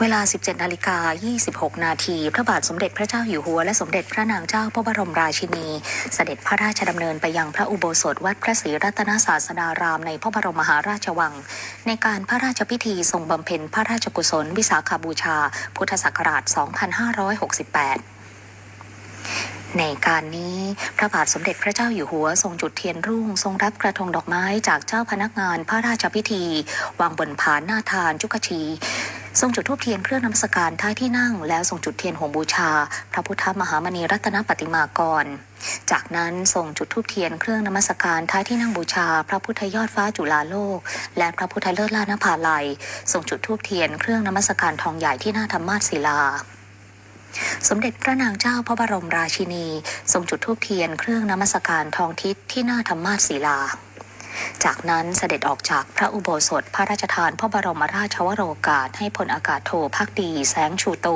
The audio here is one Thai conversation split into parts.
เวลา 17นาฬิกา26 นาทีพระบาทสมเด็จพระเจ้าอยู่หัว และสมเด็จพระนางเจ้าพระบรมราชินี เสด็จพระราชดำเนินไปยังพระอุโบสถวัดพระศรีรัตนศาสดารามในพระบรมมหาราชวัง ในการพระราชพิธีทรงบำเพ็ญพระราชกุศลวิสาขาบูชา พุทธศักราช 2568ในการนี้พระบาทสมเด็จพระเจ้าอยู่หัว ทรงจุดเทียนรุ่ง ทรงรับกระทงดอกไม้จากเจ้าพนักงานพระราชพิธี วางบนผานหน้าทานจุกชี ทรงจุดธูปเทียนเครื่องนมัสการท้ายที่นั่ง แล้วทรงจุดเทียนหงบูชา พระพุทธมหามณีรัตนปฏิมากร จากนั้นทรงจุดธูปเทียนเครื่องนมัสการท้ายที่นั่งบูชา พระพุทธยอดฟ้าจุฬาโลก และพระพุทธเลิศลานภาลัยทรงจุดธูปเทียนเครื่องนมัสการทองใหญ่ที่หน้าธรรมาสศิลาสมเด็จพระนางเจ้าพระบรมราชินี ทรงจุดธูปเทียนเครื่องนมัสการทองทิศที่หน้าธรรมาสศิลา จากนั้นเสด็จออกจากพระอุโบสถพระราชทานพระบรมราชวโรกาสให้พลอากาศโทพักดี แสงชูโต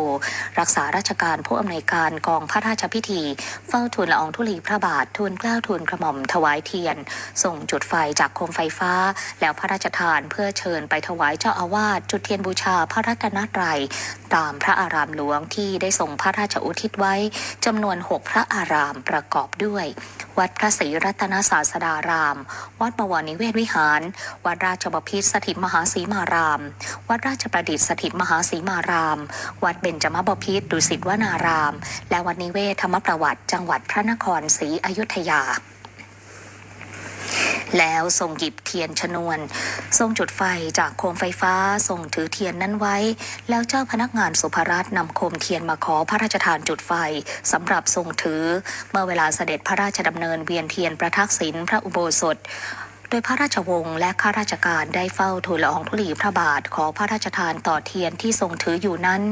รักษาราชการผู้อำนวยการกองพระราชพิธี เฝ้าทูลละอองธุลีพระบาททูลเกล้าทูลกระหม่อมถวายเทียน ส่งจุดไฟจากโคมไฟฟ้า แล้วพระราชทานเพื่อเชิญไปถวายเจ้าอาวาสจุดเทียนบูชาพระรัตนตรัยตามพระอารามหลวงที่ได้ส่งพระราชอุทิศไว้จำนวนหกพระอารามประกอบด้วย วัดพระศรีรัตนศาสดาราม วัดบวรนิเวศวิหาร วัดราชบพิตรสถิตมหาสีมาราม วัดราชประดิษฐ์สถิตมหาสีมาราม วัดเบญจมบพิตรดุสิตวนาราม และวัดนิเวศธรรมประวัติ จังหวัดพระนครศรีอยุธยาแล้วทรงหยิบเทียนชนวน ทรงจุดไฟจากโคมไฟฟ้าทรงถือเทียนนั้นไว้ แล้วเจ้าพนักงานสุภรัตน์นำโคมเทียนมาขอพระราชทานจุดไฟสำหรับทรงถือ เมื่อเวลาเสด็จพระราชดำเนินเวียนเทียนประทักษิณพระอุโบสถ โดยพระราชวงศ์และข้าราชการได้เฝ้าทูลละอองธุลีพระบาทขอพระราชทานต่อเทียนที่ทรงถืออยู่นั้น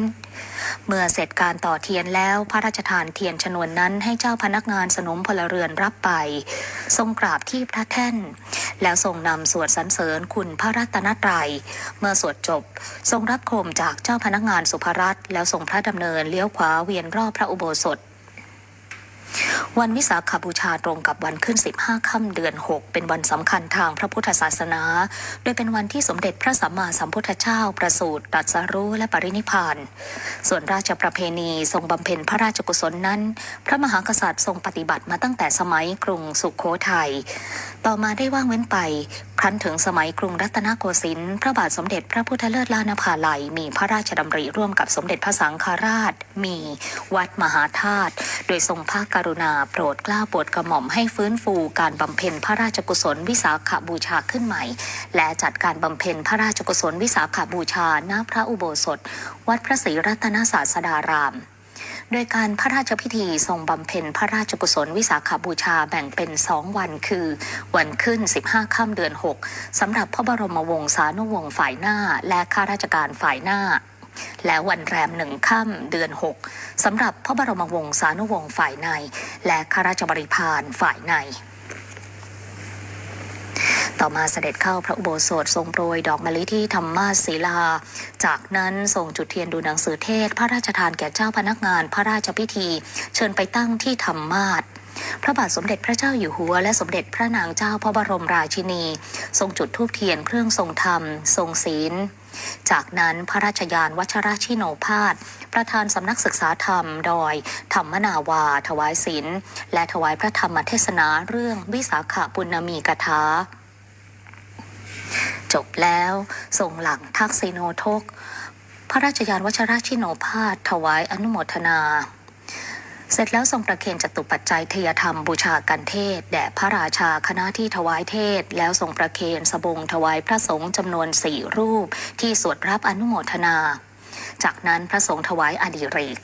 เมื่อเสร็จการต่อเทียนแล้วพระราชทานเทียนชนวนนั้นให้เจ้าพนักงานสนมพลเรือนรับไป ทรงกราบที่พระแท่น แล้วทรงนำสวดสรรเสริญคุณพระรัตนตรัย เมื่อสวดจบ ทรงรับโคมจากเจ้าพนักงานสุภรัตแล้วทรงพระดำเนินเลี้ยวขวาเวียนรอบพระอุโบสถ วันวิสาขบูชาตรงกับวันขึ้น 15 ค่ำเดือน 6 เป็นวันสำคัญทางพระพุทธศาสนา โดยเป็นวันที่สมเด็จพระสัมมาสัมพุทธเจ้า ประสูติตรัสรู้และปรินิพานส่วนราชประเพณีทรงบำเพ็ญพระราชกุศลนั้น พระมหากษัตริย์ทรงปฏิบัติมาตั้งแต่สมัยกรุงสุขโขทัยต่อมาได้ว่างเว้นไปครั้นถึงสมัยกรุงรัตนโกสินทร์พระบาทสมเด็จพระพุทธเลิศลานภาลัย มีพระราชดำริร่วมกับสมเด็จพระสังฆราช มีวัดมหาธาตุ โดยทรงพระกรุณาโปรดกล้าโปรดกระหม่อมให้ฟื้นฟูการบำเพ็ญพระราชกุศลวิสาขบูชาขึ้นใหม่ และจัดการบำเพ็ญพระราชกุศลวิสาขบูชาณพระอุโบสถ วัดพระศรีรัตนศาสดารามโดยการพระราชพิธีทรงบำเพ็ญพระราชกุศลวิสาขาบูชาแบ่งเป็นสองวันคือ วันขึ้น 15 ค่ำเดือน 6สำหรับพระบรมวงศานุวงศ์ฝ่ายหน้า และข้าราชการฝ่ายหน้า และวันแรมหนึ่งค่ำเดือน 6สำหรับพระบรมวงศานุวงศ์ฝ่ายใน และข้าราชบริพารฝ่ายในต่อมาเสด็จเข้าพระอุโบสถทรงโปรยดอกมะลิที่ธรรมาสศิลา จากนั้นทรงจุดเทียนดูหนังสือเทศ พระราชทานแก่เจ้าพนักงานพระราชพิธี เชิญไปตั้งที่ธรรมาสพระบาทสมเด็จพระเจ้าอยู่หัว และสมเด็จพระนางเจ้าพระบรมราชินี ทรงจุดธูปเทียนเครื่องทรงธรรม ทรงศีล จากนั้นพระราชยานวัชรชิโนภาสประธานสำนักศึกษาธรรมดอย ธรรมนาวา ถวายศิลและถวายพระธรรมเทศนาเรื่องวิสาขบุญมีกถาจบแล้วส่งหลังทักษิโนทก พระราชยานวัชรชิโนภาสถวายอนุโมทนา เสร็จแล้วทรงประเคนจตุปัจจัยเทยธรรมบูชากันเทศ แด่พระราชาคณะที่ถวายเทศ แล้วทรงประเคนสบงถวายพระสงฆ์จำนวนสี่รูป ที่สวดรับอนุโมทนา จากนั้นพระสงฆ์ถวายอดิเรก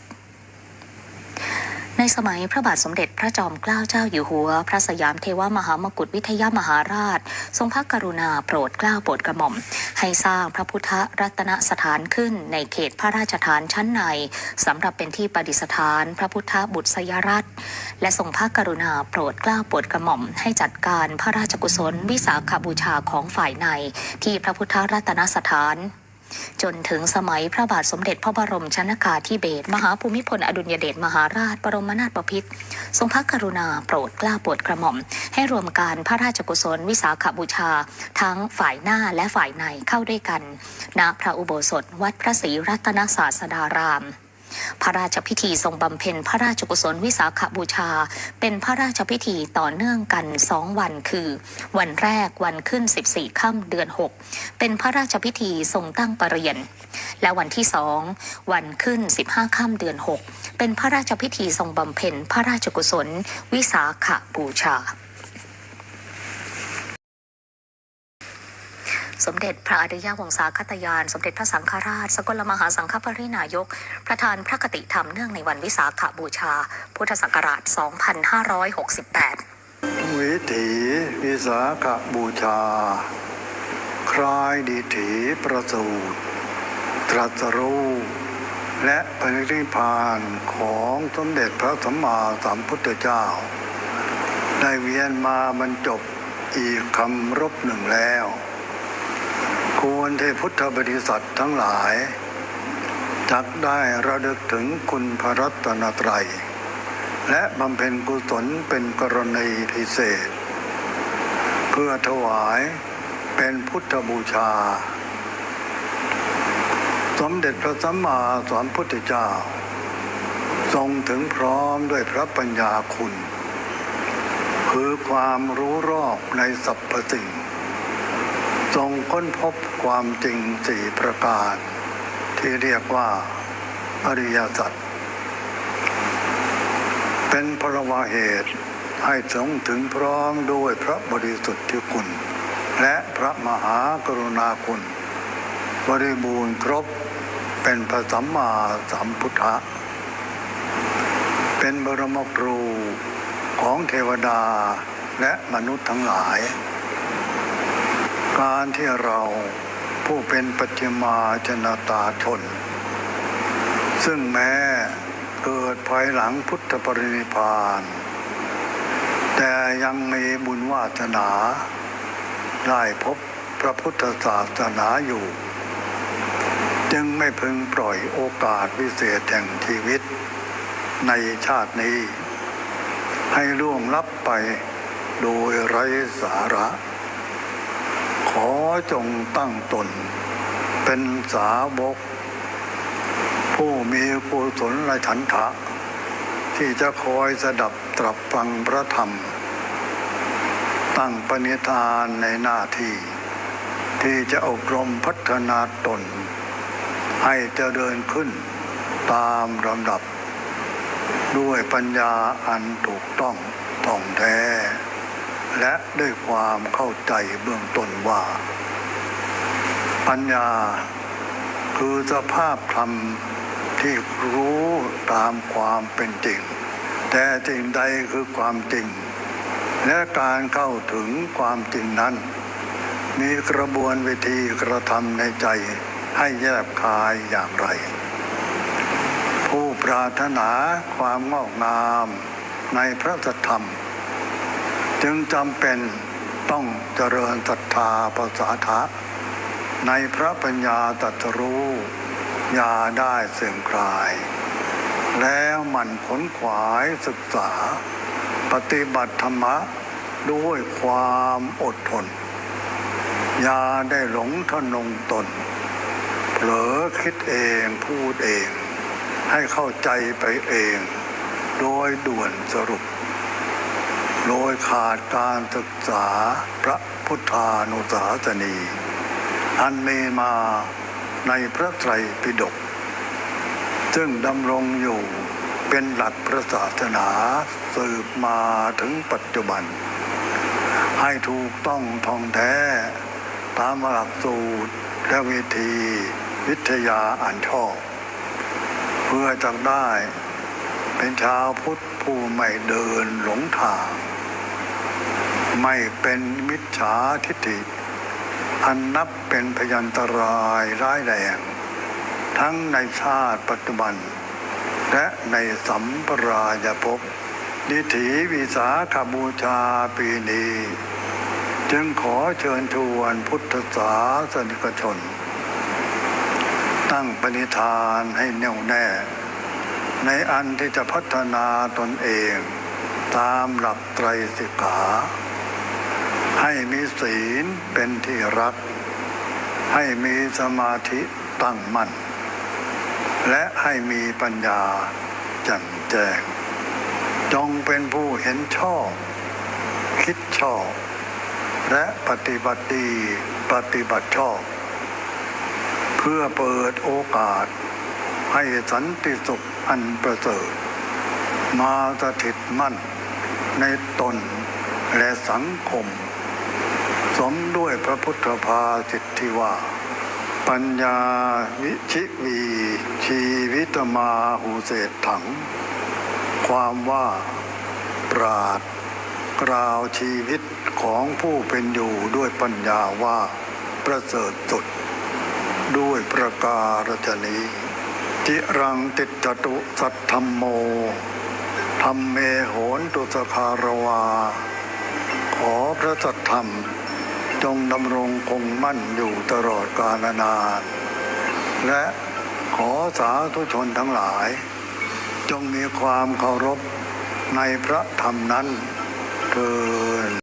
ในสมัยพระบาทสมเด็จพระจอมเกล้าเจ้าอยู่หัว พระสยามเทวมหามกุฏวิทยามหาราช ทรงพระกรุณาโปรดเกล้าโปรดกระหม่อม ให้สร้างพระพุทธรัตนสถานขึ้นในเขตพระราชฐานชั้นในสำหรับเป็นที่ประดิษฐาน พระพุทธบุตรสยรัตน์และทรงพระกรุณาโปรดเกล้าโปรดกระหม่อม ให้จัดการพระราชกุศล วิสาขบูชาของฝ่ายในที่พระพุทธรัตนสถาน จนถึงสมัยพระบาทสมเด็จพระบรมชนากาธิเบศรมหาภูมิพลอดุลยเดชมหาราช บรมนาถบพิตรทรงพระกรุณาโปรดกล้าโปรดกระหม่อม ให้รวมการพระราชกุศลวิสาขบูชา ทั้งฝ่ายหน้าและฝ่ายในเข้าด้วยกัน ณพระอุโบสถวัดพระศรีรัตนศาสดาราม พระราชพิธีทรงบำเพ็ญพระราชกุศลวิสาขบูชา เป็นพระราชพิธีต่อเนื่องกันสองวันคือ วันแรกวันขึ้น 14ค่ำเดือน 6 เป็นพระราชพิธีทรงตั้งประเรียน และวันที่สองวันขึ้น 15ค่ำเดือน 6 เป็นพระราชพิธีทรงบำเพ็ญพระราชกุศลวิสาขบูชา สมเด็จพระอริยวงศาคตยาน สมเด็จพระสังฆราช สกลมหาสังฆปรินายก ประธานพระคติธรรมเนื่องในวันวิสาขบูชา พุทธศักราช 2568 วิถีวิสาขบูชา คลายดิถีประสูติตรัสรู้และปรินิพพานของสมเด็จพระสัมมาสัมพุทธเจ้า ได้เวียนมาบรรจบอีกคำรบหนึ่งแล้ว ควรเทพุทธบริษัททั้งหลาย จักได้ระลึกถึงคุณพระรัตนตรัย และบำเพ็ญกุศลเป็นกรณีพิเศษ เพื่อถวายเป็นพุทธบูชา สมเด็จพระสัมมาสัมพุทธเจ้า ทรงถึงพร้อมด้วยพระปัญญาคุณ คือความรู้รอบในสรรพสิ่ง ทรงค้นพบความจริงสี่ประการ ที่เรียกว่า อริยสัจเป็นพระวาเหตุให้ทรงถึงพร้อมด้วยพระบริสุทธิคุณ และพระมหากรุณาคุณ บริบูรณ์ครบเป็นพระสัมมาสัมพุทธะเป็นบรมครูของเทวดาและมนุษย์ทั้งหลาย การที่เราผู้เป็นปัจจิมาชนตาชน ซึ่งแม้เกิดภายหลังพุทธปรินิพพาน แต่ยังมีบุญวาสนา ได้พบพระพุทธศาสนาอยู่ จึงไม่พึงปล่อยโอกาสวิเศษแห่งชีวิต ในชาตินี้ ให้ล่วงลับไปโดยไร้สาระ ขอจงตั้งตน เป็นสาวก ผู้มีกุศลและฉันทะ ที่จะคอยสดับตรับฟังพระธรรม ตั้งปณิธานในหน้าที่ ที่จะอบรมพัฒนาตน ให้เจริญขึ้นตามลำดับ ด้วยปัญญาอันถูกต้องท่องแท้ และด้วยความเข้าใจเบื้องต้นว่า ปัญญาคือสภาพธรรมที่รู้ตามความเป็นจริง แต่สิ่งใดคือความจริง และการเข้าถึงความจริงนั้น มีกระบวนวิธีกระทำในใจให้แยบคายอย่างไร ผู้ปรารถนาความงอกงามในพระธรรม จึงจำเป็นต้องเจริญศรัทธาภาษาทะ ในพระปัญญาตรัสรู้ยาได้เสื่อมคลาย แล้วหมันขนขวายศึกษา ปฏิบัติธรรมะด้วยความอดทน ยาได้หลงทนงตน เผลอคิดเองพูดเอง ให้เข้าใจไปเอง โดยด่วนสรุป โดยขาดการศึกษาพระพุทธานุสาสนี อันมีมาในพระไตรปิฎกซึ่งดำรงอยู่เป็นหลักพระศาสนาสืบมาถึงปัจจุบัน ให้ถูกต้องท่องแท้ ตามหลักสูตรและวิธีวิทยาอ่านชอบเพื่อจะได้เป็นชาวพุทธผู้ไม่เดินหลงทาง ไม่เป็นมิจฉาทิฏฐิ อันนับเป็นพยันตรายร้ายแรง ทั้งในชาติปัจจุบัน และในสัมปรายภพดิถีวิสาขบูชาปีนี้ จึงขอเชิญชวนพุทธศาสนิกชน ตั้งปณิธานให้แน่วแน่ ในอันที่จะพัฒนาตนเองตามหลักไตรสิกขา ให้มีศีลเป็นที่รัก ให้มีสมาธิตั้งมั่น และให้มีปัญญาแจ่มแจ้ง จงเป็นผู้เห็นชอบ คิดชอบ และปฏิบัติดีปฏิบัติชอบ เพื่อเปิดโอกาส ให้สันติสุขอันประเสริฐมาสถิตมั่นในตนและสังคม มด้วยพระพุทธภาสิทธิว่า ปัญญาวิชิวีชีวิตมาหูเศษถัง ความว่าปราดกล่าวชีวิตของผู้เป็นอยู่ด้วยปัญญาว่าประเสริฐสุด ด้วยประการฉนี้จิรังติจตุสัทธรรมโมธรรมเมโหนตุสคารวา ขอพระสัทธรรม จงดำรงคงมั่นอยู่ตลอดกาลนาน และขอสาธุชนทั้งหลาย จงมีความเคารพในพระธรรมนั้นเกิน